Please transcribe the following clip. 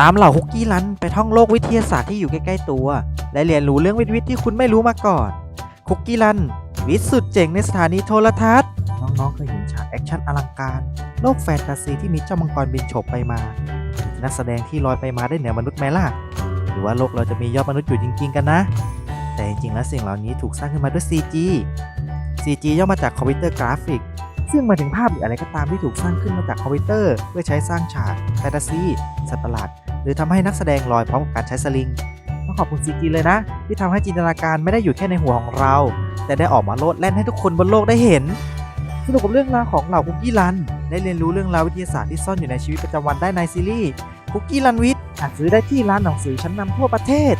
ตามเหล่าคุกกี้รันไปท่องโลกวิทยาศาสตร์ที่อยู่ใกล้ๆตัว และเรียนรู้เรื่องวิทย์ที่คุณไม่รู้มาก่อนคุกกี้รัน วิทย์สุดเจ๋งในสถานีโทรทัศน์ น้องๆเคยเห็นฉากแอคชั่นอลังการ โลกแฟนตาซีที่มีเจ้ามังกรบินโฉบไปมา นักแสดงที่ลอยไปมาได้เหนือมนุษย์ไหมล่ะ หรือว่าโลกเราจะมียอดมนุษย์อยู่จริง ๆ กันนะ แต่จริงๆแล้วสิ่งเหล่านี้ถูกสร้างขึ้นมาด้วย CG CG ย่อมาจากคอมพิวเตอร์กราฟิกซึ่งมาถึงภาพหรืออะไรก็ตามที่ถูกสร้างขึ้นมาจากคอมพิวเตอร์ เพื่อใช้สร้างฉากแฟนตาซีสัตว์ประหลาด รือทำให้นักแสดงลอยพร้อมกับการใช้สลิงต้องขอบคุณซีจีเลยนะ ที่ทำให้จินตนาการไม่ได้อยู่แค่ในหัวของเรา แต่ได้ออกมาโลดแล่นให้ทุกคนบนโลกได้เห็นสนุกกับเรื่องราวของเหล่าคุกกี้รัน ได้เรียนรู้เรื่องราววิทยาศาสตร์ที่ซ่อนอยู่ในชีวิตประจำวันได้ในซีรีส์คุกกี้รันวิทย์หาซื้อได้ที่ร้านหนังสือชั้นนำทั่วประเทศ